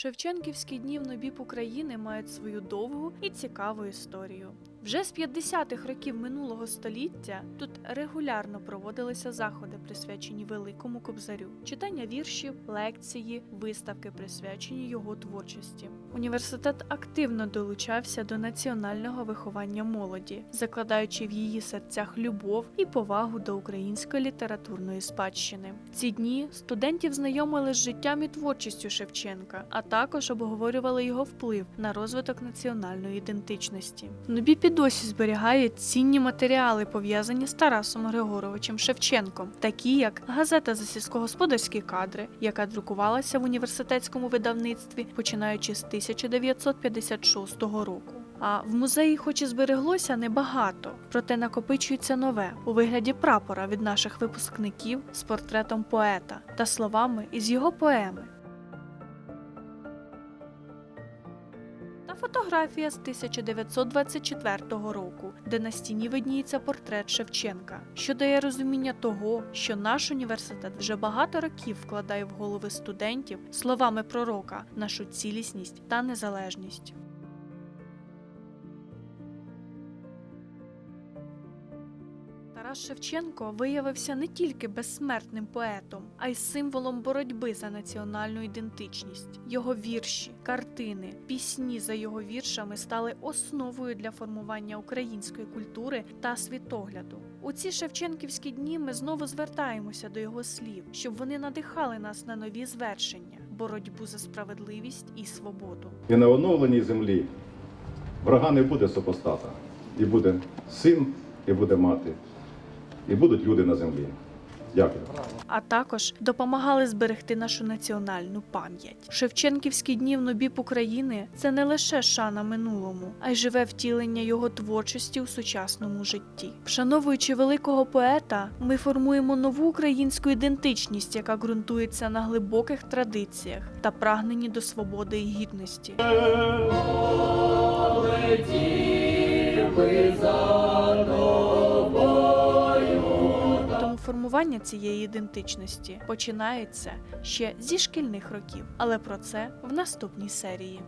Шевченківські дні в Нобіп України мають свою довгу і цікаву історію. Вже з 50-х років минулого століття тут регулярно проводилися заходи, присвячені великому кобзарю, читання віршів, лекції, виставки, присвячені його творчості. Університет активно долучався до національного виховання молоді, закладаючи в її серцях любов і повагу до української літературної спадщини. В ці дні студентів знайомили з життям і творчістю Шевченка, а також обговорювали його вплив на розвиток національної ідентичності. В Досі зберігає цінні матеріали, пов'язані з Тарасом Григоровичем Шевченком, такі як газета за сільськогосподарські кадри, яка друкувалася в університетському видавництві починаючи з 1956 року. А в музеї, хоч і збереглося небагато, проте накопичується нове у вигляді прапора від наших випускників з портретом поета та словами із його поеми. Та фотографія з 1924 року, де на стіні видніється портрет Шевченка, що дає розуміння того, що наш університет вже багато років вкладає в голови студентів словами пророка нашу цілісність та незалежність. Тарас Шевченко виявився не тільки безсмертним поетом, а й символом боротьби за національну ідентичність. Його вірші, картини, пісні за його віршами стали основою для формування української культури та світогляду. У ці шевченківські дні ми знову звертаємося до його слів, щоб вони надихали нас на нові звершення, боротьбу за справедливість і свободу. І на оновленій землі врага не буде супостата. І буде син, і буде мати, і будуть люди на землі. Дякую. а також допомагали зберегти нашу національну пам'ять. Шевченківські дні в Нобіп України це не лише шана минулому, а й живе втілення його творчості у сучасному житті. Вшановуючи великого поета, ми формуємо нову українську ідентичність, яка ґрунтується на глибоких традиціях та прагненні до свободи і гідності. Формування цієї ідентичності починається ще зі шкільних років, але про це в наступній серії.